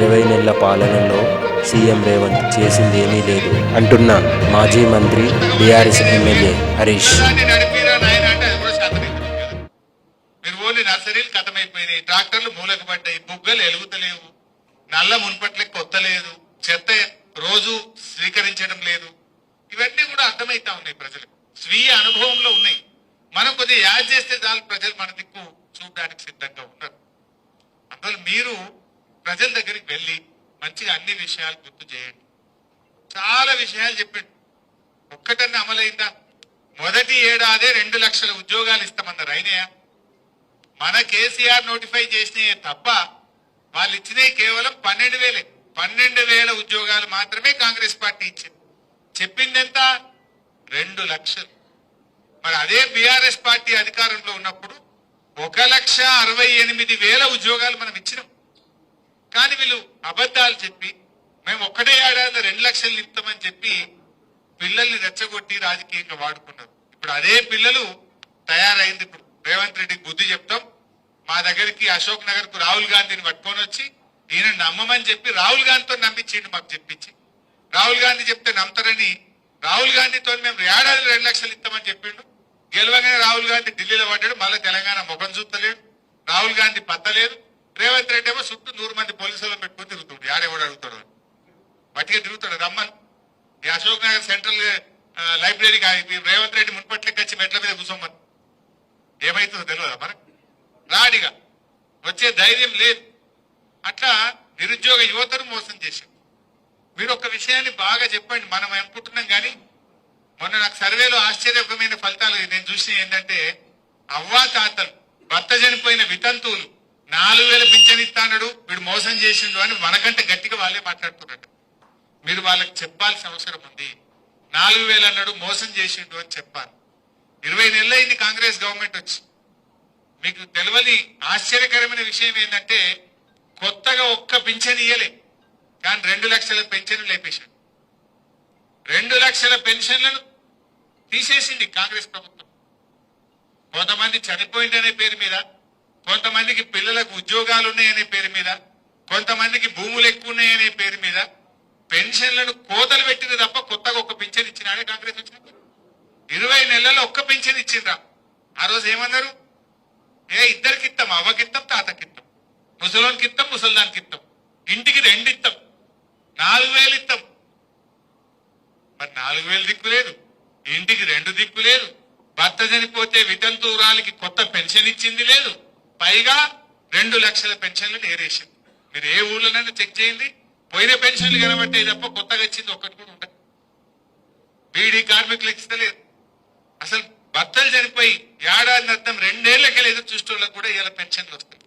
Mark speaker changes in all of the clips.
Speaker 1: ఇరవై నెలల పాలనలో సీఎం రేవంత్ చేసిందేమీ లేదు అంటున్న మాజీ మంత్రి బీఆర్ఎస్ ఎమ్మెల్యే హరీష్.
Speaker 2: కూడా మీరు నర్సరీలు కథమైపోయినాయి ట్రాక్టర్లు మూలకు పడ్డాయి బుగ్గలు ఎలుగుతలేవు నల్ల మునపట్లకి కొత్త లేదు చెత్త రోజు స్వీకరించడం లేదు. ఇవన్నీ కూడా అర్థమైతా ఉన్నాయి ప్రజలకు. స్వీయ అనుభవంలో ఉన్నాయి. మనం కొద్దిగా యాడ్ చేస్తే చాలు ప్రజలు మన దిక్కు చూడడానికి సిద్ధంగా ఉన్నారు. అందువల్ల మీరు ప్రజల దగ్గరికి వెళ్ళి మంచిగా అన్ని విషయాలు గుర్తు చేయండి. చాలా విషయాలు చెప్పండి. ఒక్కటన్నా అమలైందా? మొదటి ఏడాదే రెండు లక్షల ఉద్యోగాలు ఇస్తామన్నారు అయినయా? మన కేసీఆర్ నోటిఫై చేసినయే తప్ప వాళ్ళు ఇచ్చినవి కేవలం పన్నెండు వేలే. పన్నెండు వేల ఉద్యోగాలు మాత్రమే కాంగ్రెస్ పార్టీ ఇచ్చింది. చెప్పిందెంత? రెండు లక్షలు. మరి అదే బీఆర్ఎస్ పార్టీ అధికారంలో ఉన్నప్పుడు ఒక లక్ష అరవై ఎనిమిది వేల ఉద్యోగాలు మనం ఇచ్చినాం. కానీ వీళ్ళు అబద్ధాలు చెప్పి మేము ఒక్కటే ఏడాదిలో రెండు లక్షలు ఇస్తామని చెప్పి పిల్లల్ని రెచ్చగొట్టి రాజకీయంగా వాడుకున్నారు. ఇప్పుడు అదే పిల్లలు తయారైంది. ఇప్పుడు రేవంత్ రెడ్డికి బుద్ధి చెప్తాం. మా దగ్గరికి అశోక్ నగర్కు రాహుల్ గాంధీని పట్టుకొని వచ్చి ఈయన నమ్మమని చెప్పి రాహుల్ గాంధీతో నమ్మించిండు మాకు చెప్పించి. రాహుల్ గాంధీ చెప్తే నమ్ముతారని రాహుల్ గాంధీతో మేము ఏడాది రెండు లక్షలు ఇస్తామని చెప్పిండు. గెలవగానే రాహుల్ గాంధీ ఢిల్లీలో పడ్డాడు. మళ్ళీ తెలంగాణ ముఖం చూస్తలేడు. రాహుల్ గాంధీ పత్తలేదు రేవంత్ రెడ్డి ఏమో చుట్టూ నూరు మంది పోలీసులను పెట్టుకుని తిరుగుతుంది ఆడేవాడు అడుగుతాడు? మట్టిగా తిరుగుతాడు. రమ్మన్. ఈ అశోక్ నగర్ సెంట్రల్ లైబ్రరీకి రేవంత్ రెడ్డి మున్పట్లకి వచ్చి మెట్ల మీద కూర్చోమని. ఏమైతుందో తెలియదా మనకు? రాడిగా. వచ్చే ధైర్యం లేదు. అట్లా నిరుద్యోగ యువతను మోసం చేశారు మీరు ఒక విషయాన్ని బాగా చెప్పండి. మనం అనుకుంటున్నాం కానీ మొన్న నాకు సర్వేలో ఆశ్చర్యకరమైన ఫలితాలు నేను చూసిన ఏంటంటే అవ్వా తాతలు భర్త చనిపోయిన వితంతువులు నాలుగు వేల పింఛన్ ఇస్తాడు వీడు మోసం చేసిండు అని మనకంటే గట్టిగా వాళ్ళే మాట్లాడుతున్నట్టు మీరు వాళ్ళకి చెప్పాల్సిన అవసరం ఉంది. నాలుగు వేలు అన్నాడు మోసం చేసిండు అని చెప్పాలి. ఇరవై నెలలైంది కాంగ్రెస్ గవర్నమెంట్ వచ్చి. మీకు తెలియని ఆశ్చర్యకరమైన విషయం ఏంటంటే కొత్తగా ఒక్క పింఛన్ ఇయ్యలే. కానీ రెండు లక్షల పెన్షన్ లేపేశాడు. రెండు లక్షల పెన్షన్లను తీసేసింది కాంగ్రెస్ ప్రభుత్వం. కొంతమంది చనిపోయిందనే పేరు మీద కొంతమందికి పిల్లలకు ఉద్యోగాలు ఉన్నాయనే పేరు మీద కొంతమందికి భూములు ఎక్కువ ఉన్నాయనే పేరు మీద పెన్షన్లను కోతలు పెట్టింది తప్ప కొత్తగా ఒక్క పెన్షన్ ఇచ్చినాడే కాంగ్రెస్ వచ్చినప్పుడు. ఇరవై నెలల్లో ఒక్క పెన్షన్ ఇచ్చిండ్రా. ఆ రోజు ఏమన్నారు? ఏ ఇద్దరికి ఇస్తాం తాత కిత్తం ముసలోనికి ఇస్తాం ముసల్దానికి ఇస్తాం ఇంటికి రెండు ఇస్తాం నాలుగు వేలు ఇస్తాం మరి నాలుగు వేలు దిక్కు లేదు. ఇంటికి రెండు దిక్కు లేదు. భర్త చనిపోతే వితంతువురాలికి కొత్త పెన్షన్ ఇచ్చింది లేదు. పైగా రెండు లక్షల పెన్షన్లు ఏరేసింది మీరు ఏ ఊళ్ళోనైనా చెక్ చేయండి. పోయిన పెన్షన్లు కనబట్టే తప్ప కొత్తగా ఇచ్చింది ఒక్కటి కూడా ఉండదు. బీడీ కార్మికులు ఇస్తలేదు. అసలు భర్తలు చనిపోయి ఏడాది అర్థం రెండేళ్ళకి ఎదురు చూసేవాళ్ళకి కూడా ఇలా పెన్షన్లు వస్తాయి.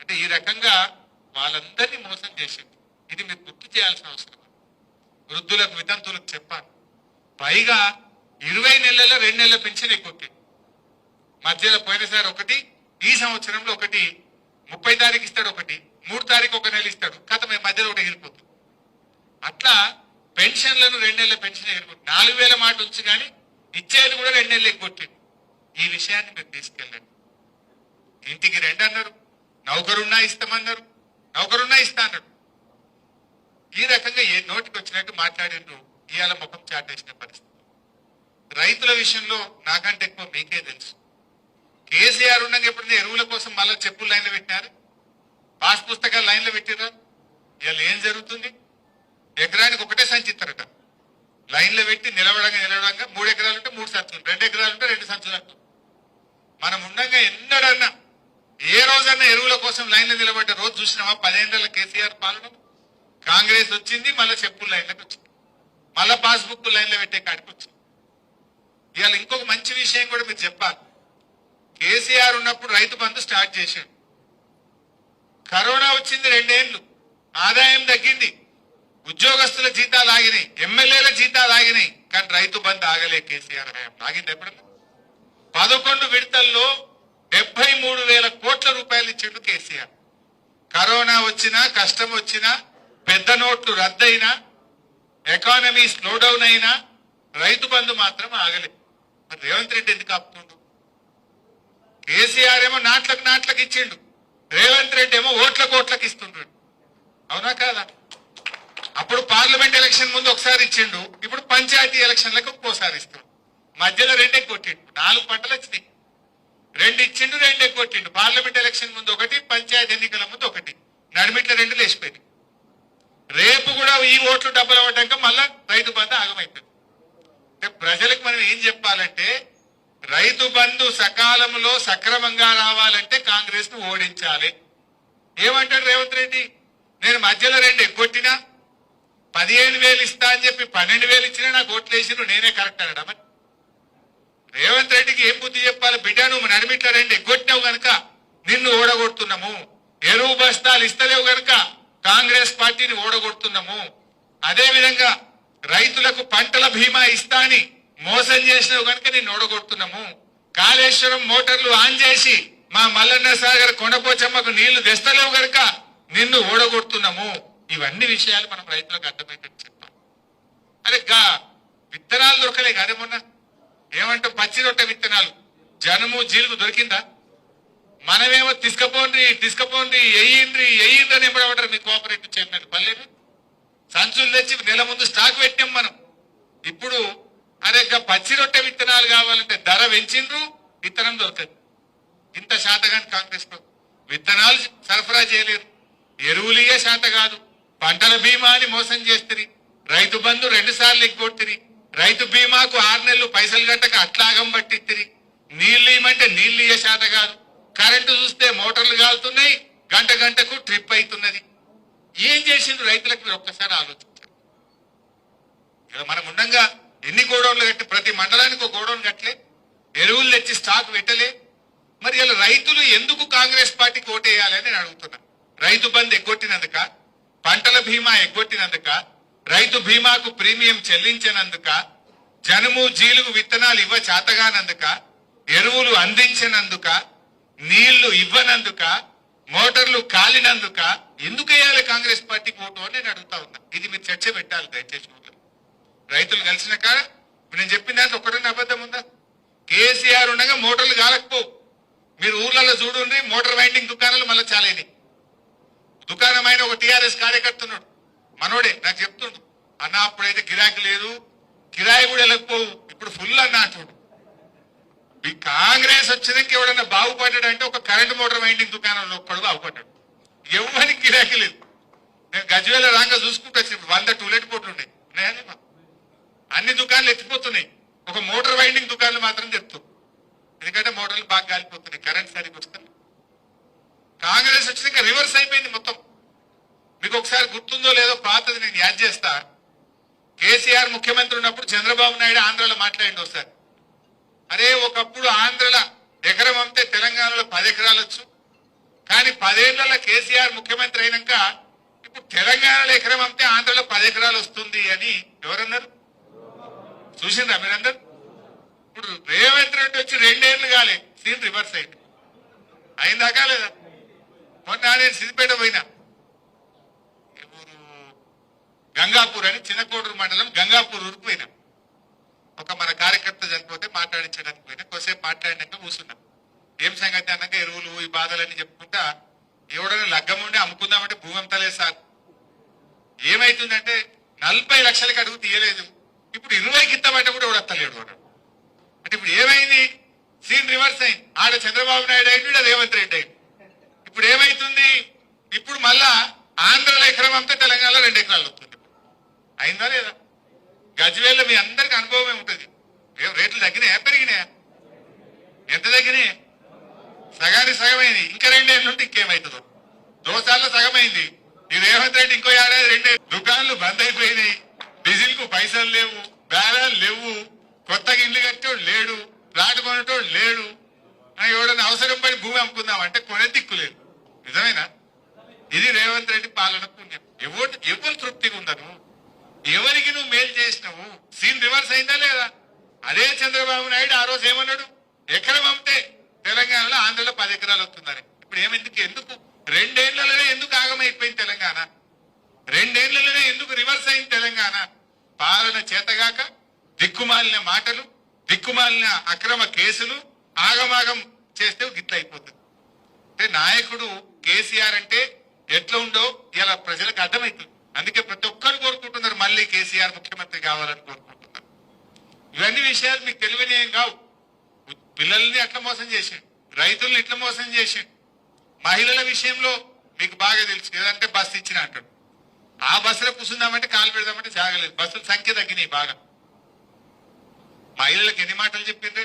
Speaker 2: అంటే ఈ రకంగా వాళ్ళందరినీ మోసం చేసింది. ఇది మీరు గుర్తు చేయాల్సిన అవసరం. వృద్ధులకు వితంతులకు చెప్పాలి. పైగా ఇరవై నెలల్లో రెండు నెలల పెన్షన్ ఎక్కువ మధ్యలో పోయినసారి ఒకటి ఈ సంవత్సరంలో ఒకటి ముప్పై తారీఖు ఇస్తాడు ఒకటి మూడు తారీఖు ఒక నెల ఇస్తాడు. కథ మధ్యలో ఒకటి ఎగిరిపోతుంది అట్లా పెన్షన్లను రెండు నెలల పెన్షన్ ఎగిరిపోతుంది నాలుగు వేల మాట ఉంచి కానీ ఇచ్చేది కూడా రెండు నెలలు ఎగ్గొట్టింది. ఈ విషయాన్ని మీరు తీసుకెళ్ళండి. ఇంటికి రెండు అన్నారు. నౌకరున్నా ఇస్తామన్నారు. నౌకరున్నా ఇస్తా అన్నాడు ఈ రకంగా ఏ నోటికి వచ్చినట్టు మాట్లాడిండ్రు. ఇవాళ ముఖం చాటేసిన పరిస్థితి. రైతుల విషయంలో నాకంటే ఎక్కువ మీకే తెలుసు. కేసీఆర్ ఉండగా ఎప్పుడైనా ఎరువుల కోసం మళ్ళీ చెప్పులు లైన్లో పెట్టినారు? పాస్ పుస్తకాలు లైన్లో పెట్టినారు ఇవాళ ఏం జరుగుతుంది? ఎకరానికి ఒకటే సంచి ఇస్తారట లైన్లో పెట్టి నిలవడంగా నిలవడంగా మూడు ఎకరాలు ఉంటే మూడు సంచులు రెండు ఎకరాలు ఉంటే రెండు సంచులు అంటారు మనం ఉండగా ఎన్నడన్నా ఏ రోజన్నా ఎరువుల కోసం లైన్లో నిలబడ్డ రోజు చూసినామా? పదేళ్ళ కేసీఆర్ పాలన? కాంగ్రెస్ వచ్చింది మళ్ళీ చెప్పులు లైన్లోకి వచ్చింది మళ్ళా పాస్బుక్ లైన్లో పెట్టే కాడికి వచ్చింది. ఇవాళ ఇంకొక మంచి విషయం కూడా మీరు చెప్పాలి. కేసీఆర్ ఉన్నప్పుడు రైతు బంధు స్టార్ట్ చేశాడు. కరోనా వచ్చింది రెండేళ్ళు ఆదాయం తగ్గింది. ఉద్యోగస్తుల జీతాలు ఆగినాయి. ఎమ్మెల్యేల జీతాలు ఆగినాయి. కానీ రైతు బంధు ఆగలే కేసీఆర్ హయాం ఆగింది ఎప్పుడన్నా? పదకొండు విడతల్లో డెబ్బై మూడు వేల కోట్ల రూపాయలు ఇచ్చిండు కేసీఆర్. కరోనా వచ్చినా కష్టం వచ్చినా పెద్ద నోట్లు రద్దయినా ఎకానమీ స్లో డౌన్ అయినా రైతు బంధు మాత్రం ఆగలేదు మరి రేవంత్ రెడ్డి ఎందుకు ఆపుతుండు? కేసీఆర్ ఏమో నాట్లకు నాట్లకు ఇచ్చిండు. రేవంత్ రెడ్డి ఏమో ఓట్ల కోట్లకు ఇస్తుండ్రు అవునా కాదా? అప్పుడు పార్లమెంట్ ఎలక్షన్ ముందు ఒకసారి ఇచ్చిండు. ఇప్పుడు పంచాయతీ ఎలక్షన్లకు ఒక్కోసారి ఇస్తాడు. మధ్యలో రెండే కొట్టిండు. నాలుగు పంటలు వచ్చినాయి. రెండు ఇచ్చిండు రెండే కొట్టిండు. పార్లమెంట్ ఎలక్షన్ ముందు ఒకటి పంచాయతీ ఎన్నికల ముందు ఒకటి. నడిమిట్ల రెండు లేచిపోయింది రేపు కూడా ఈ ఓట్లు డబ్బులు అవ్వడానికి మళ్ళా రైతు బంధ ఆగమైపోయింది అంటే ప్రజలకు మనం ఏం చెప్పాలంటే రైతు బంధు సకాలంలో సక్రమంగా రావాలంటే కాంగ్రెస్ను ఓడించాలి. ఏమంటాడు రేవంత్ రెడ్డి? నేను మధ్యలో రెండు ఎగ్గొట్టినా? పదిహేను వేలు ఇస్తా అని చెప్పి పన్నెండు వేలు ఇచ్చినా నాకు ఓట్లేసిన నేనే కరెక్ట్ అనడా రేవంత్ రెడ్డికి ఏం బుద్ధి చెప్పాలి? బిడ్డ నువ్వు నడిమిట్ల రెండు ఎగ్గొట్టావు గనక నిన్ను ఓడగొడుతున్నాము. ఎరువు బస్తాలు ఇస్తలేవు గనక కాంగ్రెస్ పార్టీని ఓడగొడుతున్నాము. అదే విధంగా రైతులకు పంటల బీమా ఇస్తా అని మోసం చేసినావు గనుక నేను ఓడగొడుతున్నాము. కాళేశ్వరం మోటార్లు ఆన్ చేసి మా మల్లన్న సాగర్ కొండపోచమ్మకు నీళ్ళు తెస్తలేవు గనుక నిన్ను ఓడగొడుతున్నాము. ఇవన్నీ విషయాలు మనం రైతులకు అర్థమయ్యేటట్టు చెప్పాలి అరే గా విత్తనాలు దొరకలే కాదే మొన్న. ఏమంటాం పచ్చి రొట్టె విత్తనాలు. జనము జీలుగు దొరికిందా? మనమేమో తీసుకపోండి తీసుకపోండి ఎయ్యిండ్రి ఎయ్యిండ్రి అని ఎంబడమంటారు మీ కోఆపరేటివ్ చైర్మన్. పల్లెలు సంచులు తెచ్చి నెల ముందు స్టాక్ పెట్టాం మనం. ఇప్పుడు అరే పచ్చి రొట్టె విత్తనాలు కావాలంటే ధర పెంచిండ్రు విత్తనం దొరకదు. ఇంత శాతగాని కాంగ్రెస్ విత్తనాలు సరఫరా చేయలేరు ఎరువులియే శాత కాదు. పంటల బీమా అని మోసం చేస్తుంది. రైతు బంధు రెండు సార్లు ఎగ్గొట్టిరి రైతు బీమాకు ఆరు నెలలు పైసలు గట్టక అట్లాగం పట్టిత్తిరి నీళ్ళు ఇవ్వమంటే నీళ్ళు ఇయ్యే శాత కాదు. కరెంటు చూస్తే మోటార్లు కాలుతున్నాయి. గంట గంటకు ట్రిప్ అవుతున్నది. ఏం చేసిండ్రు రైతులకు మీరు ఒక్కసారి ఆలోచించారు ఇలా మనం ఉండంగా ఎన్ని గోడౌన్లు కట్టి ప్రతి మండలానికి ఒక గోడౌన్ కట్టలే? ఎరువులు తెచ్చి స్టాక్ పెట్టలే? మరి ఇలా రైతులు ఎందుకు కాంగ్రెస్ పార్టీకి ఓటేయాలని నేను అడుగుతున్నా. రైతు బంద్ ఎగ్గొట్టినందుక పంటల బీమా ఎగ్గొట్టినందుక రైతు బీమాకు ప్రీమియం చెల్లించినందుక జనుము జీలుగు విత్తనాలు ఇవ్వ చేతగానందుక ఎరువులు అందించినందుక నీళ్ళు ఇవ్వనందుక మోటార్లు కాలినందుక ఎందుకు వేయాలి కాంగ్రెస్ పార్టీకి ఓటు అని నేను అడుగుతా ఉన్నా. ఇది మీరు చర్చ పెట్టాలి దయచేసి రైతులు కలిసిన కాడ ఇప్పుడు నేను చెప్పిన దాంట్లో ఒకటన్నా అబద్ధం ఉందా? కేసీఆర్ ఉండగా మోటార్లు కాలకపోవు. మీరు ఊర్లలో చూడండి మోటార్ వైండింగ్ దుకాణాలు మళ్ళీ చాలేని. దుకాణమైన ఒక టీఆర్ఎస్ కార్యకర్త ఉన్నాడు మనోడే నాకు చెప్తుండు అన్న అప్పుడైతే గిరాకీ లేదు కిరాయి కూడా వెళ్ళకపోవు ఇప్పుడు ఫుల్ అన్న అంటుండు. ఈ కాంగ్రెస్ వచ్చినాక ఎవడన్నా బాగుపడ్డాడు అంటే ఒక కరెంట్ మోటార్ వైండింగ్ దుకాణంలో ఒక్కడు బాగుపడ్డాడు. ఎవరికి గిరాకీ లేదు. నేను గజ్వేల రాంగా చూసుకుంటూ వచ్చినప్పుడు వంద టూలెట్ పోట్లు ఉన్నాయి అన్ని దుకాణాలు ఎత్తిపోతున్నాయి. ఒక మోటార్ వైండింగ్ దుకాణాలు మాత్రం చెప్తాం ఎందుకంటే మోటార్లు బాగా గాలిపోతున్నాయి. కరెంట్ సరిగ్గా వస్తుంది కాంగ్రెస్ వచ్చినాక రివర్స్ అయిపోయింది మొత్తం. మీకు ఒకసారి గుర్తుందో లేదో పాతది నేను యాద్ చేస్తా. కేసీఆర్ ముఖ్యమంత్రి ఉన్నప్పుడు చంద్రబాబు నాయుడు ఆంధ్రలో మాట్లాడింది ఒకసారి. అరే ఒకప్పుడు ఆంధ్రలో ఎకరం అమ్మితే తెలంగాణలో పది ఎకరాలు వచ్చు. కానీ పదేళ్ళలో కేసీఆర్ ముఖ్యమంత్రి అయినాక ఇప్పుడు తెలంగాణలో ఎకరం అమ్మితే ఆంధ్రలో పది ఎకరాలు వస్తుంది అని ఎవరన్నారు? చూసిండ్రా మీరందరూ? ఇప్పుడు రేవంత్ రెడ్డి వచ్చి రెండేళ్ళు కాలే సీన్ రివర్స్ అయింది. అయిందా లేదా? మొన్న నేను సిద్దిపేట పోయినా. ఊరు? గంగాపూర్ అని చిన్నకోడూరు మండలం గంగాపూర్ ఊరికి పోయినా. ఒక మన కార్యకర్త చనిపోతే మాట్లాడించడానికి పోయినా. కొద్దిసేపు మాట్లాడినాక కూర్చున్నాం ఏం సంగతి అన్నాక ఎరువులు ఈ బాధలన్నీ చెప్పుకుంటా ఎవడైనా లగ్గం ఉండి అమ్ముకుందామంటే భూమి అమ్మతలేదు సార్. ఏమైతుందంటే నలభై లక్షలకి అడుగు తీయలేదు. ఇప్పుడు ఇరవైకి ఇస్తామంటే కూడా ఎవడు వస్తలేడు అంటే ఇప్పుడు ఏమైంది? సీన్ రివర్స్ అయింది. ఆడ చంద్రబాబు నాయుడు అయింది ఈడ రేవంత్ రెడ్డి అయింది ఇప్పుడు ఏమైతుంది? ఇప్పుడు మళ్ళా ఆంధ్రలో ఎకరం అంతా తెలంగాణలో రెండు ఎకరాలు వస్తుంది. అయిందా లేదా? గజ్వేల్లో మీ అందరికి అనుభవమే ఉంటుంది. ఏం రేట్లు తగ్గినాయా? పెరిగినాయా? ఎంత తగ్గినాయి? సగానికి సగమైంది. ఇంకా రెండేళ్ళు ఉంటే ఇంకేమవుతుందో దోసాల్లో సగమైంది. ఈ రేవంత్ రెడ్డి ఇంకో ఏడాది రెండే దుకాణాలు బంద్ అయిపోయినాయి. డీజిల్కు పైసలు లేవు బేరాలు లేవు కొత్తగా ఇల్లు కట్టేవాడు లేడు ప్లాట్ కొనేటోడు లేడు. ఆ, ఎవడన్నా అవసరం పడి భూమి అమ్ముకుందాం అంటే కొనే దిక్కు లేదు. నిజమేనా? ఇది రేవంత్ రెడ్డి పాలన పుణ్యం. ఎవరు ఎవరు తృప్తిగా ఉందను ఎవరికి నువ్వు మేలు చేసినావు? సీన్ రివర్స్ అయిందా లేదా? అదే చంద్రబాబు నాయుడు ఆ రోజు ఏమన్నాడు? ఎకరం అమ్మితే తెలంగాణలో ఆంధ్రలో పది ఎకరాలు వస్తుందని ఇప్పుడు ఏమెందుకు ఎందుకు? రెండేళ్ళలోనే ఎందుకు ఆగమైపోయింది తెలంగాణ? రెండేళ్ళలోనే ఎందుకు రివర్స్ అయింది తెలంగాణ? పాలన చేతగాక దిక్కుమాలిన మాటలు దిక్కుమాలిన అక్రమ కేసులు ఆగమాగం చేస్తే గిట్ల అయిపోతుంది. అంటే నాయకుడు కేసీఆర్ అంటే ఎట్లా ఉండో ఇలా ప్రజలకు అర్థమవుతుంది. అందుకే ప్రతి ఒక్కరు కోరుకుంటున్నారు మళ్ళీ కేసీఆర్ ముఖ్యమంత్రి కావాలని కోరుకుంటున్నారు. ఇవన్నీ విషయాలు మీకు తెలియని ఏం కావు. పిల్లల్ని అట్లా మోసం చేసిండు రైతుల్ని ఇట్లా మోసం చేసిండు మహిళల విషయంలో మీకు బాగా తెలుసు. ఏదంటే బస్సు ఇచ్చిన అంటాడు. ఆ బస్సులో కూర్చుందామంటే కాలు పెడదామంటే జాగలేదు బస్సుల సంఖ్య తగ్గినాయి బాగా. మహిళలకు ఎన్ని మాటలు చెప్పింది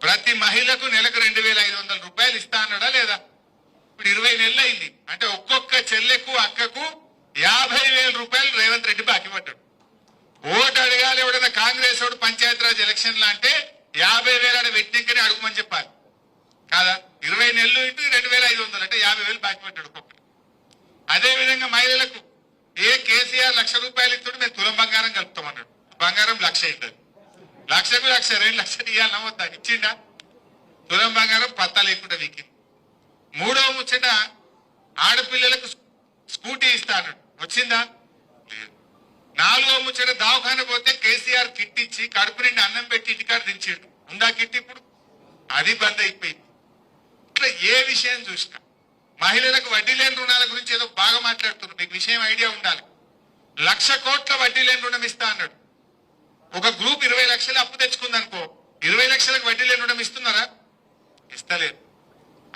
Speaker 2: ప్రతి మహిళకు నెలకు రెండు వేల ఐదు వందల రూపాయలు ఇస్తా అన్నాడా లేదా? ఇప్పుడు ఇరవై నెలలు అయింది. అంటే ఒక్కొక్క చెల్లెకు అక్కకు యాభై వేల రూపాయలు రేవంత్ రెడ్డి బాకీ పడ్డాడు. ఓటు అడగాలి ఎవడన్నా కాంగ్రెస్ వాడు పంచాయతీరాజ్ ఎలక్షన్లు అంటే యాభై వేలు అని వ్యక్తికని అడుగుమని చెప్పాలి. కాదా? ఇరవై నెలలు ఇటు రెండు వేల ఐదు వందలు అంటే యాభై వేలు బాకీ పడ్డాడు ఒక్కొక్కటి అదే విధంగా మహిళలకు ఏ కేసీఆర్ లక్ష రూపాయలు ఇస్తుంటే మేము తులం బంగారం కలుపుతామన్నాడు బంగారం లక్ష అవుతుంది లక్షకు లక్ష రెండు లక్షలు ఇవ్వాలి వద్దా ఇచ్చిండా? తులం బంగారం పత్తా లేకుండా వీకి. మూడవ ముచ్చట ఆడపిల్లలకు స్కూటీ ఇస్తా అన్నాడు. వచ్చిందా? లేదు. నాలుగో ముచ్చట దవాఖాన పోతే కేసీఆర్ కిట్ ఇచ్చి కడుపు నిండి అన్నం పెట్టి ఇంటికాడ దించాడు. ఉందా కిట్ ఇప్పుడు? అది బంద్ అయిపోయింది. ఇట్లా ఏ విషయం చూసినా మహిళలకు వడ్డీ లేని రుణాల గురించి ఏదో బాగా మాట్లాడుతున్నారు. మీకు విషయం ఐడియా ఉండాలి. లక్ష కోట్ల వడ్డీ లేని రుణం ఇస్తా అన్నాడు. ఒక గ్రూప్ ఇరవై లక్షలు అప్పు తెచ్చుకుందనుకో ఇరవై లక్షలకు వడ్డీ లేని రుణం ఇస్తున్నారా? ఇస్తలేదు.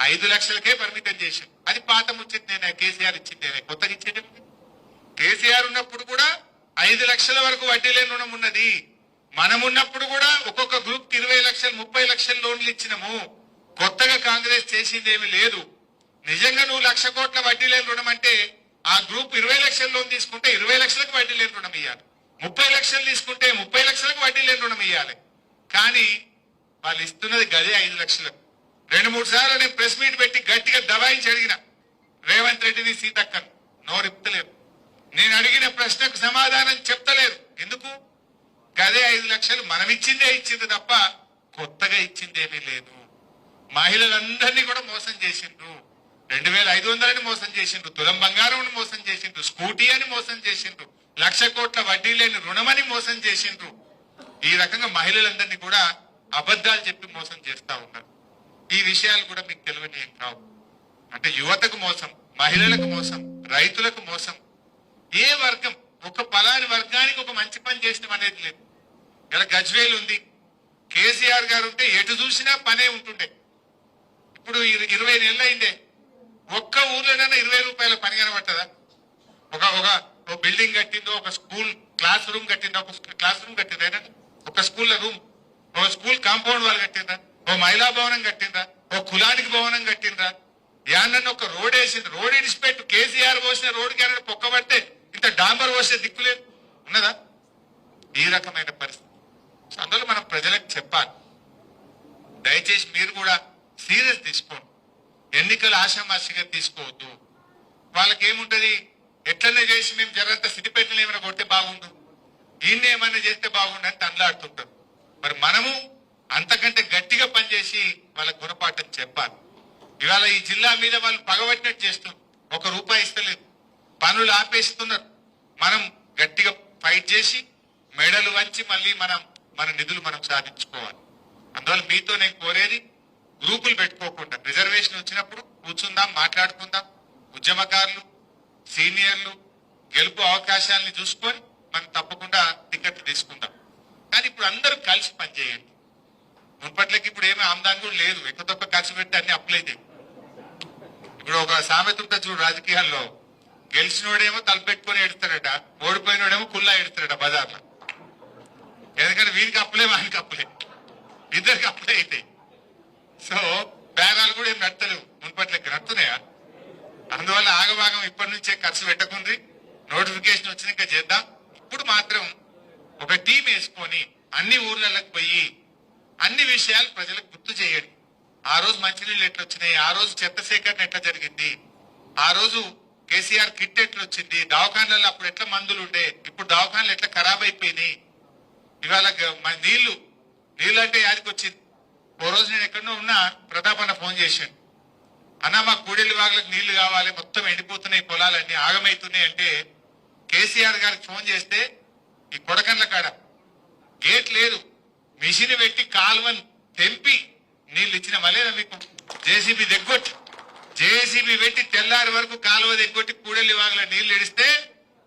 Speaker 2: ఐదు లక్షలకే పరిమితం చేశాం అది పాత ముచ్చింది కేసీఆర్ ఇచ్చింది నేనే. కొత్తగా ఇచ్చేది కేసీఆర్ ఉన్నప్పుడు కూడా ఐదు లక్షల వరకు వడ్డీ లేని రుణం ఉన్నది. మనం ఉన్నప్పుడు కూడా ఒక్కొక్క గ్రూప్ ఇరవై లక్షలు ముప్పై లక్షల లోన్లు ఇచ్చినాము. కొత్తగా కాంగ్రెస్ చేసిందేమీ లేదు. నిజంగా నువ్వు లక్ష కోట్ల వడ్డీ లేని రుణం అంటే ఆ గ్రూప్ ఇరవై లక్షల లోన్ తీసుకుంటే ఇరవై లక్షలకు వడ్డీ లేని రుణం ఇవ్వాలి ముప్పై లక్షలు తీసుకుంటే ముప్పై లక్షలకు వడ్డీ లేని రుణం ఇవ్వాలి కానీ వాళ్ళు ఇస్తున్నది గదే ఐదు లక్షలకు రెండు మూడు సార్లు నేను ప్రెస్ మీట్ పెట్టి గట్టిగా దబాయించి అడిగిన రేవంత్ రెడ్డిని సీతక్కను. నోరిప్పుతలేరు నేను అడిగిన ప్రశ్నకు సమాధానం చెప్తలేరు ఎందుకు? గదే ఐదు లక్షలు మనం ఇచ్చిందే ఇచ్చింది తప్ప కొత్తగా ఇచ్చిందేమీ లేదు. మహిళలందరినీ కూడా మోసం చేసిండ్రు. రెండు వేల ఐదు వందలని మోసం చేసిండ్రు తులం బంగారం మోసం చేసిండ్రు స్కూటీ అని మోసం చేసిండ్రు లక్ష కోట్ల వడ్డీ లేని రుణమని మోసం చేసిండ్రు. ఈ రకంగా మహిళలందరినీ కూడా అబద్ధాలు చెప్పి మోసం చేస్తా ఉన్నారు. ఈ విషయాలు కూడా మీకు తెలియని ఏం కావు. అంటే యువతకు మోసం మహిళలకు మోసం రైతులకు మోసం. ఏ వర్గం ఒక పలాని వర్గానికి ఒక మంచి పని చేసిన అనేది లేదు. ఇలా గజ్వేల్ ఉంది. కేసీఆర్ గారు ఉంటే ఎటు చూసినా పనే ఉంటుండే. ఇప్పుడు ఇరవై నెలలు అయిందే ఒక్క ఊర్లోనైనా ఇరవై రూపాయల పని కనబట్టదా ఒక ఒక బిల్డింగ్ కట్టిందో ఒక స్కూల్ క్లాస్ రూమ్ కట్టిందో ఒక క్లాస్ రూమ్ కట్టిందైనా? ఒక స్కూల్ రూమ్ ఒక స్కూల్ కాంపౌండ్ వాళ్ళు కట్టిందా? ఓ మహిళా భవనం కట్టిందా? ఓ కులానికి భవనం కట్టిందా? యానన్న ఒక రోడ్ వేసింది. రోడ్ ఇడిచిపెట్టు కేసీఆర్ పోసిన రోడ్ క్యారెట్ పొక్కబడితే ఇంత డాంబర్ పోసే దిక్కులేదు ఉన్నదా? ఈ రకమైన పరిస్థితి. సో అందులో మనం ప్రజలకు చెప్పాలి. దయచేసి మీరు కూడా సీరియస్ తీసుకోండి. ఎన్నికలు ఆషామాషిగా తీసుకోవద్దు. వాళ్ళకి ఏముంటది ఎట్లనే చేసి మేము జరంత సిద్దిపేటలు ఏమైనా కొడితే బాగుండు. ఈయన్ని ఏమైనా చేస్తే బాగుండు అని తండ్లాడుతుంటారు మరి మనము అంతకంటే గట్టిగా పనిచేసి వాళ్ళ గుణపాఠం చెప్పాలి. ఇవాళ ఈ జిల్లా మీద వాళ్ళు పగబట్టినట్టు చేస్తున్నారు. ఒక రూపాయి ఇస్తలేదు. పనులు ఆపేస్తున్నారు. మనం గట్టిగా ఫైట్ చేసి మెడలు వంచి మళ్ళీ మనం మన నిధులు మనం సాధించుకోవాలి. అందువల్ల మీతో నేను కోరేది గ్రూపులు పెట్టుకోకుండా రిజర్వేషన్ వచ్చినప్పుడు కూర్చుందాం మాట్లాడుకుందాం. ఉద్యమకారులు సీనియర్లు గెలుపు అవకాశాలని చూసుకొని మనం తప్పకుండా టికెట్ తీసుకుందాం. కానీ ఇప్పుడు అందరూ కలిసి పనిచేయండి. మున్పట్లకి ఇప్పుడు ఏమీ ఆమ్దాని కూడా లేదు. ఎక్కువ ఖర్చు పెట్టి అన్ని అప్పులైతే ఇప్పుడు ఒక సామెత ఉంటుంది చూడు రాజకీయాల్లో. గెలిచినోడేమో తలపెట్టుకొని ఎడతాడట ఓడిపోయినోడేమో కుల్లా ఎడతాడట బజార్లో. ఎందుకంటే వీరికి అప్పులే వానికి అప్పులే. ఇద్దరికి అప్పులే అవుతాయి సో బేగాలు కూడా ఏం నడతలేవు. మున్పట్లకి నడుతున్నాయా? అందువల్ల ఆగభాగం ఇప్పటి నుంచే ఖర్చు పెట్టకుండ్రి. నోటిఫికేషన్ వచ్చినాక చేద్దాం. ఇప్పుడు మాత్రం ఒక టీం వేసుకొని అన్ని ఊర్లలోకి పోయి అన్ని విషయాలు ప్రజలకు గుర్తు చేయండి. ఆ రోజు మంచినీళ్ళు ఎట్లా వచ్చినాయి? ఆ రోజు చెత్త సేకరణ ఎట్లా జరిగింది? ఆ రోజు కేసీఆర్ కిట్ ఎట్లా వచ్చింది? దవాఖానాలలో అప్పుడు ఎట్లా మందులు ఉండే? ఇప్పుడు దవాఖానాలు ఎట్లా ఖరాబ్ అయిపోయినాయి? ఇవాళ నీళ్ళు నీళ్ళు అంటే యాదికి వచ్చింది ఓ రోజు నేను ఎక్కడో ఉన్నా ప్రతాప్ అన్న ఫోన్ చేశాను అన్న మా కూడెల్లి వాగులకు నీళ్ళు కావాలి మొత్తం ఎండిపోతున్నాయి పొలాలన్నీ ఆగమైతున్నాయి అంటే కేసీఆర్ గారికి ఫోన్ చేస్తే ఈ కొడకండ్ల కాడ గేట్ లేదు మిషన్ పెట్టి కాలువను తెంపి నీళ్ళు ఇచ్చిన మలేదా మీకు? జేసీబీ దెగ్గొట్టి జేసీబీ పెట్టి తెల్లారి వరకు కాలువ దెగ్గొట్టి కూడలి వాగుల నీళ్ళు ఇడిస్తే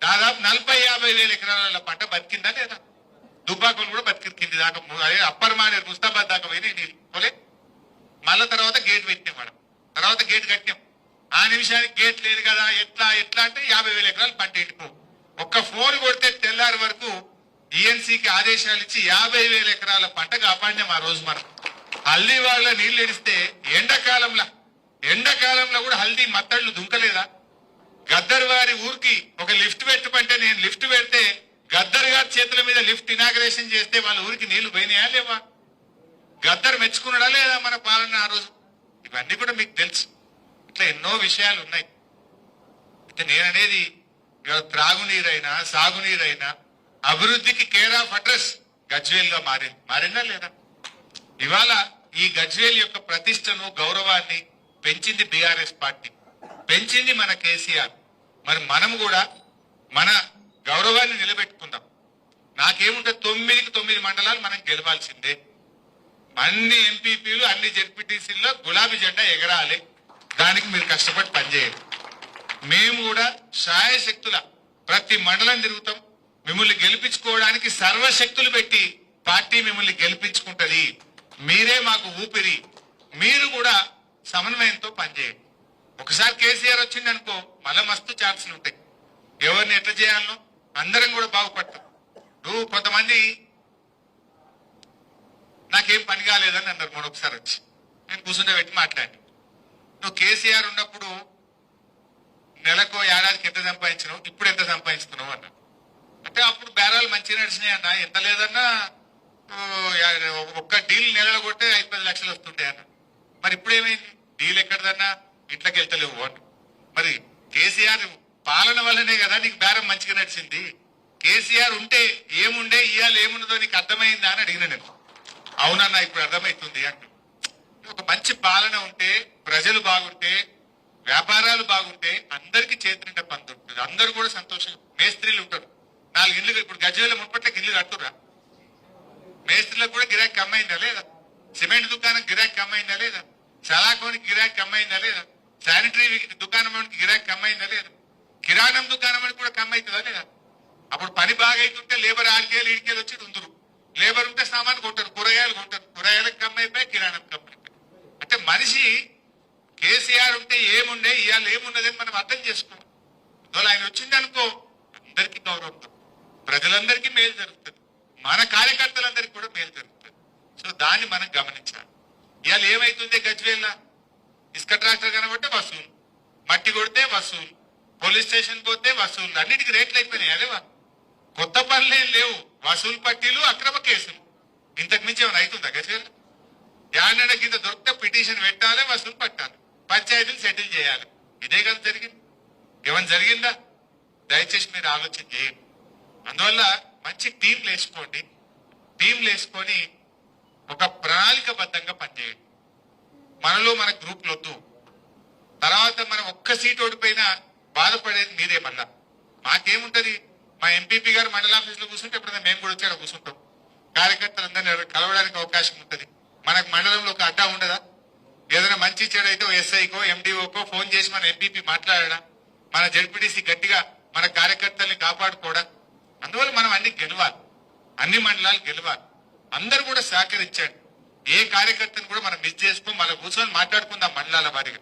Speaker 2: దాదాపు నలభై యాభై వేల ఎకరాల పంట బతికిందా లేదా? దుబ్బాకులు కూడా బతికి కింది దాకా. ము- అదే అప్పర్ మానేరు ముస్తాబాద్ దాకా పోయినాయి నీళ్ళు పోలే. మళ్ళా తర్వాత గేట్ పెట్టినాం మనం తర్వాత గేట్ కట్టినాం. ఆ నిమిషానికి గేట్ లేదు కదా ఎట్లా ఎట్లా అంటే యాభై వేల ఎకరాలు పంట ఇటుకో ఒక్క ఫోన్ కొడితే తెల్లారి వరకు ఈఎన్సీకి ఆదేశాలు ఇచ్చి యాభై వేల ఎకరాల పంట కాపాడినాం ఆ రోజు మనం. హల్దీ వాళ్ళ నీళ్ళు ఎడిస్తే ఎండాకాలంలో. ఎండాకాలంలో కూడా హల్దీ మత్తళ్ళు దుంకలేదా? గద్దర్ వారి ఊరికి ఒక లిఫ్ట్ పెట్టమంటే నేను లిఫ్ట్ పెడితే గద్దర్ గారి చేతుల మీద లిఫ్ట్ ఇనాగ్రేషన్ చేస్తే వాళ్ళ ఊరికి నీళ్ళు పోయినాయా లేవా? గద్దర్ మెచ్చుకున్నాడా లేదా మన పాలన ఆ రోజు? ఇవన్నీ కూడా మీకు తెలుసు. ఇట్లా ఎన్నో విషయాలు ఉన్నాయి. అయితే నేననేది త్రాగునీరైనా సాగునీరైనా అభివృద్ధికి కేర్ ఆఫ్ అడ్రస్ గజ్వేల్గా మారింది. మారిందా లేదా? ఇవాళ ఈ గజ్వేల్ యొక్క ప్రతిష్టను గౌరవాన్ని పెంచింది బీఆర్ఎస్ పార్టీ. పెంచింది మన కేసీఆర్. మరి మనం కూడా మన మండలాన్ని నిలబెట్టుకుందాం. నాకేముంటే తొమ్మిదికి తొమ్మిది మండలాలు మనం గెలవాల్సిందే. అన్ని ఎంపీపీలు అన్ని జెడ్పీటీసీల్లో గులాబీ జెండా ఎగరాలి. దానికి మీరు కష్టపడి పనిచేయాలి మేము కూడా శాయశక్తుల ప్రతి మండలం తిరుగుతాం. మిమ్మల్ని గెలిపించుకోవడానికి సర్వశక్తులు పెట్టి పార్టీ మిమ్మల్ని గెలిపించుకుంటది. మీరే మాకు ఊపిరి. మీరు కూడా సమన్వయంతో పనిచేయండి. ఒకసారి కేసీఆర్ వచ్చింది అనుకో మళ్ళా మస్తు ఛాన్సులు ఉంటాయి. ఎవరిని ఎట్లా చేయాలనో అందరం కూడా బాగుపడతాం. నువ్వు కొంతమంది నాకేం పని కాలేదని అన్నారు మొన్న ఒకసారి వచ్చి. నేను కూర్చుంటే పెట్టి మాట్లాడి నువ్వు కేసీఆర్ ఉన్నప్పుడు నెలకు ఏడాదికి ఎంత సంపాదించినావు? ఇప్పుడు ఎంత సంపాదిస్తున్నావు అన్న. అంటే అప్పుడు బేరాలు మంచిగా నడిచినాయి అన్న. ఎంత లేదన్నా ఒక్క డీల్ నెలలో కొట్టే ఐదు పది లక్షలు వస్తుంటాయి అన్న. మరి ఇప్పుడు ఏమైంది డీల్ ఎక్కడదన్నా? ఇంట్లోకి వెళ్తలేవు అన్న. మరి కేసీఆర్ పాలన వల్లనే కదా నీకు బేరం మంచిగా నడిచింది? కేసీఆర్ ఉంటే ఏముండే ఇవాళ ఏముండదో నీకు అర్థమైందా అని అడిగిన నేను. అవునన్నా ఇప్పుడు అర్థమవుతుంది అంటూ. ఒక మంచి పాలన ఉంటే ప్రజలు బాగుంటే వ్యాపారాలు బాగుంటే అందరికి చేతినింట పని ఉంటుంది అందరూ కూడా సంతోషంగా మేస్త్రీలు ఉంటారు. నాలుగు ఇల్లు ఇప్పుడు గజ్వేల మున్పట్లకి ఇల్లు కట్టురా మేస్త్రీలకు కూడా గిరాకీ అమ్మైందా లేదా? సిమెంట్ దుకాణం గిరాకీ అమ్మైందా లేదా? సలాకోనికి గిరాకీ అమ్మైందా లేదా? శానిటరీ దుకాణం గిరాకీ అమ్మైందా లేదా? కిరాణం దుకాణం అని కూడా కమ్మవుతుందా లేదా? అప్పుడు పని బాగా అవుతుంటే లేబర్ ఆడికేలు ఇడికేలు వచ్చి ఉందరు లేబర్ ఉంటే సామాన్ కొంటారు కూరగాయలు కొంటారు. కూరగాయలకు కమ్మైపోయి కిరాణం కమ్మైపోయి అంటే మనిషి కేసీఆర్ ఉంటే ఏముండే ఇవాళ ఏమున్నదని మనం అర్థం చేసుకోం అందువల్ల ఆయన వచ్చింది అనుకో అందరికీ గౌరవం ప్రజలందరికీ మేలు జరుగుతుంది. మన కార్యకర్తలందరికీ కూడా మేలు జరుగుతుంది. సో దాన్ని మనం గమనించాలి. ఇవాళ ఏమైతుంది గజ్వేల్లా? ఇసుక ట్రాక్టర్ కనబడితే వసూలు. మట్టి కొడితే వసూలు. పోలీస్ స్టేషన్ పోతే వసూలు అన్నిటికీ రేట్లు అయిపోయినాయి. అదేవా కొత్త పనులు ఏం లేవు. వసూలు పట్టీలు అక్రమ కేసులు. ఇంతకు మించి ఏమైనా అవుతుందా గజ్వేల్ యాడన కింద దొరికితే పిటిషన్ పెట్టాలి వసూలు పట్టాలి. పంచాయతీలు సెటిల్ చేయాలి. ఇదే కదా జరిగింది. ఏమైనా జరిగిందా? దయచేసి మీరు ఆలోచన చేయండి. అందువల్ల మంచి టీంలు వేసుకోండి. టీంలు వేసుకొని ఒక ప్రణాళికబద్ధంగా పనిచేయండి. మనలో మన గ్రూప్లు వద్దు. తర్వాత మనం ఒక్క సీట్ ఓడిపోయినా బాధపడేది మీరే మళ్ళా మాకేముంటది? మా ఎంపీపీ గారు మండల ఆఫీసులో కూర్చుంటే ఎప్పుడైనా మేము కూడా వచ్చి కూర్చుంటాం. కార్యకర్తలందరినీ కలవడానికి అవకాశం ఉంటది. మనకు మండలంలో ఒక అడ్డా ఉండదా? ఏదైనా మంచి చెడు అయితే ఎస్ఐకో ఎండిఓకో ఫోన్ చేసి మన ఎంపీపీ మాట్లాడడం? మన జడ్పీటీసీ గట్టిగా మన కార్యకర్తల్ని కాపాడుకోవడం అందువల్ల మనం అన్ని గెలవాలి. అన్ని మండలాలు గెలవాలి. అందరు కూడా సహకరించాడు. ఏ కార్యకర్తను కూడా మనం మిస్ చేసుకో. మన కూర్చొని మాట్లాడుకుందాం మండలాల వారిగా.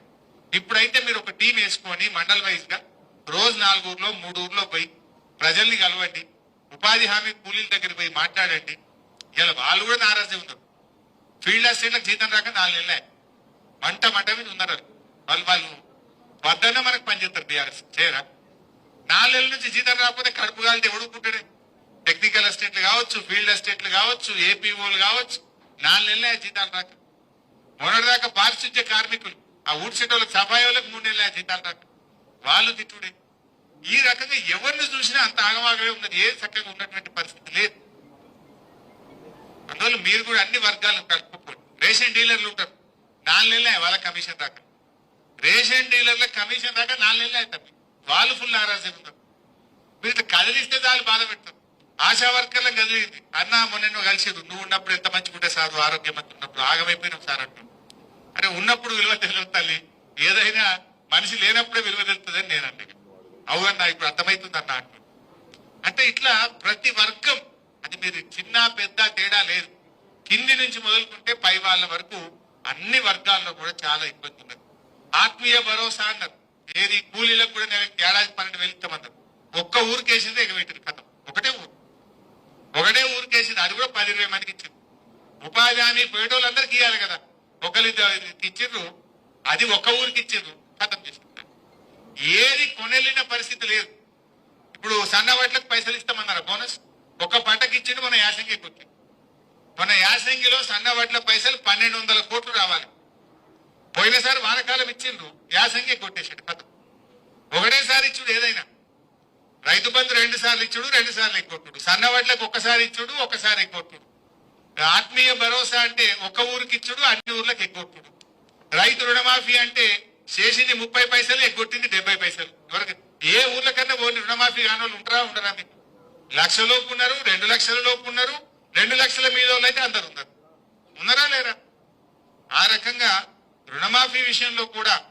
Speaker 2: ఇప్పుడైతే మీరు ఒక టీం వేసుకొని మండల్ వైజ్గా రోజు నాలుగు ఊర్లో మూడు ఊర్లో పోయి ప్రజల్ని కలవండి ఉపాధి హామీ కూలీల దగ్గర పోయి మాట్లాడండి. ఇలా వాళ్ళు కూడా నారాజీ ఉన్నారు. ఫీల్డ్ అసిస్టెంట్లకు జీతం రాక నాలుగు నెలలే. మంట మంట మీద ఉన్నారు. వాళ్ళు వాళ్ళు వద్దన్న మనకు పనిచేస్తారు బీఆర్ఎస్. చేయరా? నాలుగు నెలల నుంచి జీతం రాకపోతే కడుపు కాలితే ఎవడుకుంటాడే టెక్నికల్ అసిస్టెంట్లు కావచ్చు ఫీల్డ్ అసిస్టెంట్లు కావచ్చు ఏపీఓలు కావచ్చు నాలుగు నెలలే జీతాలు రాక. మొన్నటిదాకా పారిశుద్ధ్య కార్మికులు ఆ ఊడ్చేటోళ్ళకి సఫాయి వాళ్ళకి మూడు నెలలు జీతాలు రాక వాళ్ళు తిట్టుడే. ఈ రకంగా ఎవరిని చూసినా అంత ఆగమాగమే ఉన్నది. ఏ చక్కగా ఉన్నటువంటి పరిస్థితి లేదు. అందువల్ల మీరు కూడా అన్ని వర్గాలను కలుపుకోండి. రేషన్ డీలర్లు ఉంటారు. నాలుగు నెలలే వాళ్ళ కమిషన్ దాకా. రేషన్ డీలర్ల కమిషన్ దాకా నాలుగు నెలలు అవుతారు వాళ్ళు ఫుల్ నారాజీ ఉంటారు మీరు కదిలిస్తే చాలు బాధ పెడతారు. ఆశా వర్కర్లను కదిలింది. అన్న మొన్న నువ్వు కలిసేది. నువ్వు ఉన్నప్పుడు ఎంత మంచిగా ఉంటే సార్ ఆరోగ్యం ఉన్నప్పుడు ఆగమైపోయినాం సార్ అంటున్నాం అరే ఉన్నప్పుడు విలువ తెలియదు తల్లి. ఏదైనా మనిషి లేనప్పుడే విలువ తెలుస్తుందని నేను అంటే అవునన్నా ఇప్పుడు అర్థమవుతుంది అన్న అంటే ఇట్లా ప్రతి వర్గం అది మీరు చిన్న పెద్ద తేడా లేదు. కింది నుంచి మొదలుకుంటే పై వాళ్ళ వరకు అన్ని వర్గాల్లో కూడా చాలా ఇబ్బంది ఉన్నది. ఆత్మీయ భరోసా అన్నారు. ఏది కూలీలకు కూడా నేను ఏడాది పన్నెండు వెళ్తామన్నారు ఒక్క ఊరికేసింది ఎగబెట్టింది కథం. ఒకటే ఊరు. ఒకటే ఊరికేసింది. అది కూడా పది ఇరవై మందికి ఇచ్చింది. ఉపాధి హామీ పోయేటోళ్ళందరికీ ఇవ్వాలి కదా. ఒకరి ఇచ్చిర్రు అది ఒక్క ఊరికి ఇచ్చిర్రు ఖతం చేసుకుంటారు. ఏది కొనెళ్ళిన పరిస్థితి లేదు. ఇప్పుడు సన్నవాట్లకు పైసలు ఇస్తామన్నారు? బోనస్? ఒక పంటకి ఇచ్చిండు మన యాసంగికి కొట్టి మన యాసంగిలో సన్న వడ్ల పైసలు పన్నెండు వందల కోట్లు రావాలి. పోయినసారి వానకాలం ఇచ్చిండ్రు యాసంగి కొట్టేశాడు కథ ఒకటేసారి ఇచ్చుడు ఏదైనా. రైతు బంధు రెండు సార్లు ఇచ్చుడు రెండు సార్లు ఎక్కువ సన్న వడ్లకు ఇచ్చుడు ఒకసారి ఎక్కువ ఆత్మీయ భరోసా అంటే ఒక ఊరికి ఇచ్చుడు అన్ని ఊర్లకు ఎగ్గొట్టుడు. రైతు రుణమాఫీ అంటే చేసింది ముప్పై పైసలు ఎగ్గొట్టింది డెబ్బై పైసలు. ఎవరికి? ఏ ఊర్లకన్నా ఓన్లీ రుణమాఫీ కాని వాళ్ళు ఉంటారా ఉండరా మీకు లక్ష లోపు ఉన్నారు రెండు లక్షల లోపు ఉన్నారు రెండు లక్షల మీద వాళ్ళు అయితే అందరు ఉన్నారు. ఉన్నారా లేరా? ఆ రకంగా రుణమాఫీ విషయంలో కూడా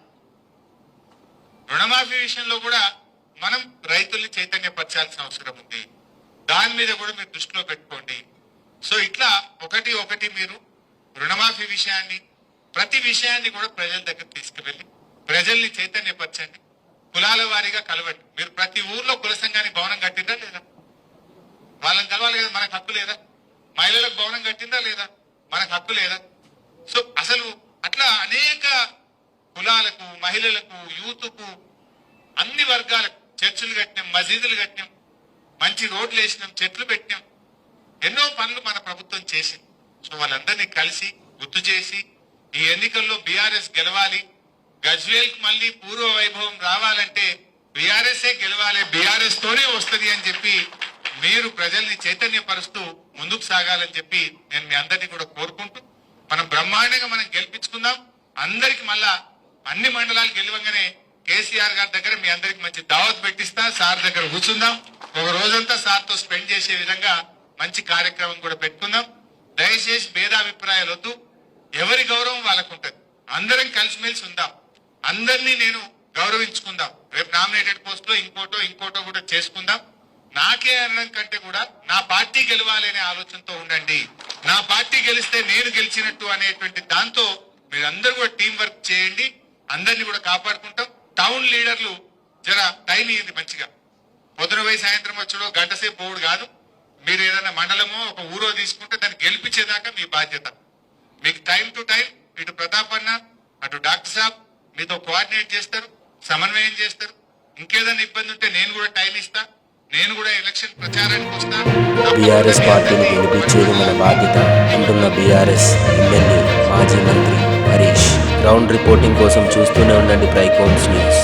Speaker 2: రుణమాఫీ విషయంలో కూడా మనం రైతుల్ని చైతన్యపరచాల్సిన అవసరం ఉంది. దాని మీద కూడా మీరు దృష్టిలో పెట్టుకోండి. సో ఇట్లా ఒకటి ఒకటి మీరు రుణమాఫీ విషయాన్ని ప్రతి విషయాన్ని కూడా ప్రజల దగ్గర తీసుకువెళ్ళి ప్రజల్ని చైతన్యపరచండి కులాల వారీగా కలవండి. మీరు ప్రతి ఊర్లో కుల సంఘానికి భవనం కట్టిందా లేదా? వాళ్ళని కలవాలి కదా మనకు హక్కు లేదా? మహిళలకు భవనం కట్టిందా లేదా? మనకు హక్కు లేదా? సో అసలు అట్లా అనేక కులాలకు మహిళలకు యూత్కు అన్ని వర్గాలకు చర్చిలు కట్టినాం మసీదులు కట్టినాం మంచి రోడ్లు వేసినాం చెట్లు పెట్టినాం. ఎన్నో పనులు మన ప్రభుత్వం చేసింది. సో వాళ్ళందరినీ కలిసి గుర్తు చేసి ఈ ఎన్నికల్లో బీఆర్ఎస్ గెలవాలి. గజ్వేల్కి మళ్ళీ పూర్వ వైభవం రావాలంటే బీఆర్ఎస్ గెలవాలి బీఆర్ఎస్ తోనే వస్తుంది అని చెప్పి మీరు ప్రజల్ని చైతన్యపరుస్తూ ముందుకు సాగాలని చెప్పి నేను మీ అందరినీ కూడా కోరుకుంటూ మనం బ్రహ్మాండంగా మనం గెలిపించుకుందాం. అందరికి మళ్ళా అన్ని మండలాలు గెలవంగానే కేసీఆర్ గారి దగ్గర మీ అందరికి మంచి దావత్ పెట్టిస్తా సార్ దగ్గర కూర్చుందాం. ఒక రోజంతా సార్తో స్పెండ్ చేసే విధంగా మంచి కార్యక్రమం కూడా పెట్టుకుందాం. దయచేసి భేదాభిప్రాయాలు వద్దు ఎవరి గౌరవం వాళ్ళకు ఉంటుంది అందరం కలిసిమెలిసి ఉందాం. అందరినీ నేను గౌరవించుకుందాం. రేపు నామినేటెడ్ పోస్ట్లో ఇంకోటో ఇంకోటో కూడా చేసుకుందాం. నాకే అనడం కంటే కూడా నా పార్టీ గెలవాలి అనే ఆలోచనతో ఉండండి. నా పార్టీ గెలిస్తే నేను గెలిచినట్టు అనేటువంటి దాంతో మీరందరూ కూడా టీం వర్క్ చేయండి. అందరినీ కూడా కాపాడుకుంటాం. టౌన్ లీడర్లు జర టైం ఇయ్యింది మంచిగా. పొద్దున పోయి సాయంత్రం వచ్చడో గంట సేపు పోవుడు కాదు. మీరు ఏదైనా మండలము ఒక ఊరో తీసుకుంటే దాన్ని గెలిపించేదాకా మీ బాధ్యత. మీకు టైం టు టైం ఇటు ప్రతాప్ అన్న అటు డాక్టర్ సాబ్ మీతో కోఆర్డినేట్ చేస్తారు సమన్వయం చేస్తారు. ఇంకేదైనా ఇబ్బంది ఉంటే నేను కూడా టైం ఇస్తా నేను కూడా ఎలక్షన్ ప్రచారానికి వస్తా.
Speaker 1: బీఆర్ఎస్ పార్టీని గెలిపించేది మన బాధ్యత అంటున్న బీఆర్ఎస్ ఎమ్మెల్యే మాజీ మంత్రి హరీష్. గ్రౌండ్ రిపోర్టింగ్ కోసం చూస్తూనే ఉండండి ప్రైకోమ్స్ న్యూస్.